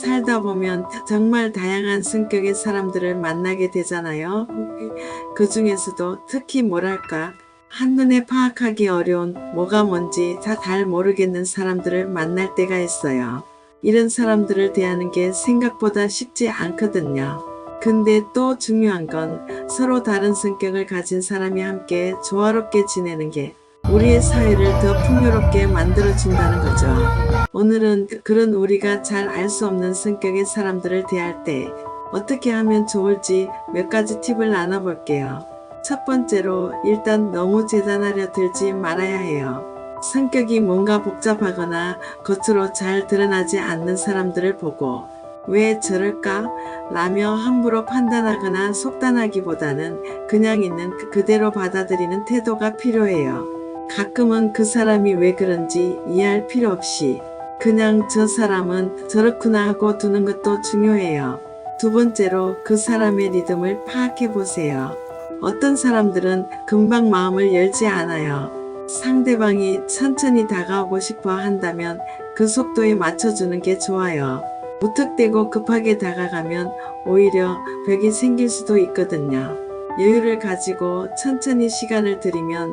살다 보면 정말 다양한 성격의 사람들을 만나게 되잖아요. 그 중에서도 특히 뭐랄까, 한눈에 파악하기 어려운 뭐가 뭔지 다 잘 모르겠는 사람들을 만날 때가 있어요. 이런 사람들을 대하는 게 생각보다 쉽지 않거든요. 근데 또 중요한 건 서로 다른 성격을 가진 사람이 함께 조화롭게 지내는 게 우리의 사회를 더 풍요롭게 만들어준다는 거죠. 오늘은 그런 우리가 잘 알 수 없는 성격의 사람들을 대할 때 어떻게 하면 좋을지 몇 가지 팁을 나눠볼게요. 첫 번째로 일단 너무 재단하려 들지 말아야 해요. 성격이 뭔가 복잡하거나 겉으로 잘 드러나지 않는 사람들을 보고 왜 저럴까? 라며 함부로 판단하거나 속단하기보다는 그냥 있는 그대로 받아들이는 태도가 필요해요. 가끔은 그 사람이 왜 그런지 이해할 필요 없이 그냥 저 사람은 저렇구나 하고 두는 것도 중요해요. 두 번째로 그 사람의 리듬을 파악해 보세요. 어떤 사람들은 금방 마음을 열지 않아요. 상대방이 천천히 다가오고 싶어 한다면 그 속도에 맞춰주는 게 좋아요. 무턱대고 급하게 다가가면 오히려 벽이 생길 수도 있거든요. 여유를 가지고 천천히 시간을 들이면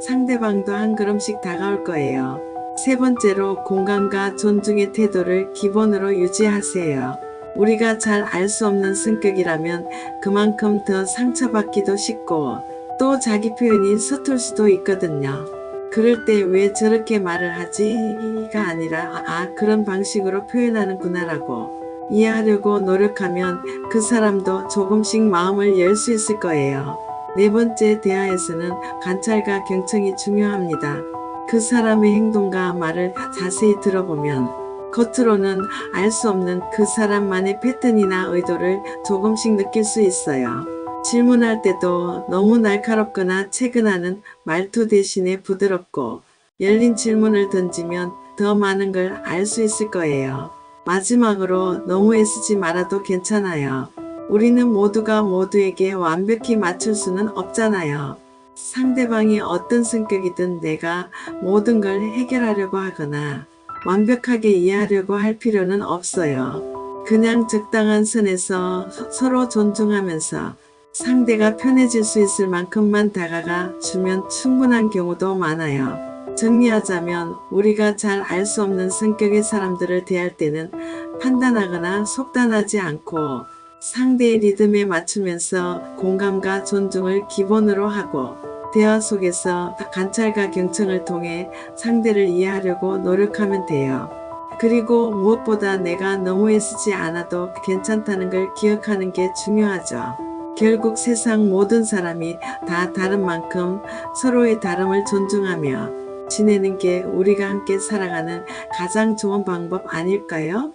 상대방도 한 걸음씩 다가올 거예요. 세 번째로 공감과 존중의 태도를 기본으로 유지하세요. 우리가 잘 알 수 없는 성격이라면 그만큼 더 상처받기도 쉽고 또 자기 표현이 서툴 수도 있거든요. 그럴 때 왜 저렇게 말을 하지?가 아니라 아 그런 방식으로 표현하는구나라고 이해하려고 노력하면 그 사람도 조금씩 마음을 열 수 있을 거예요. 네 번째 대화에서는 관찰과 경청이 중요합니다. 그 사람의 행동과 말을 자세히 들어보면 겉으로는 알 수 없는 그 사람만의 패턴이나 의도를 조금씩 느낄 수 있어요. 질문할 때도 너무 날카롭거나 채근하는 말투 대신에 부드럽고 열린 질문을 던지면 더 많은 걸 알 수 있을 거예요. 마지막으로 너무 애쓰지 말아도 괜찮아요. 우리는 모두가 모두에게 완벽히 맞출 수는 없잖아요. 상대방이 어떤 성격이든 내가 모든 걸 해결하려고 하거나 완벽하게 이해하려고 할 필요는 없어요. 그냥 적당한 선에서 서로 존중하면서 상대가 편해질 수 있을 만큼만 다가가 주면 충분한 경우도 많아요. 정리하자면 우리가 잘 알 수 없는 성격의 사람들을 대할 때는 판단하거나 속단하지 않고 상대의 리듬에 맞추면서 공감과 존중을 기본으로 하고 대화 속에서 관찰과 경청을 통해 상대를 이해하려고 노력하면 돼요. 그리고 무엇보다 내가 너무 애쓰지 않아도 괜찮다는 걸 기억하는 게 중요하죠. 결국 세상 모든 사람이 다 다른 만큼 서로의 다름을 존중하며 지내는 게 우리가 함께 살아가는 가장 좋은 방법 아닐까요?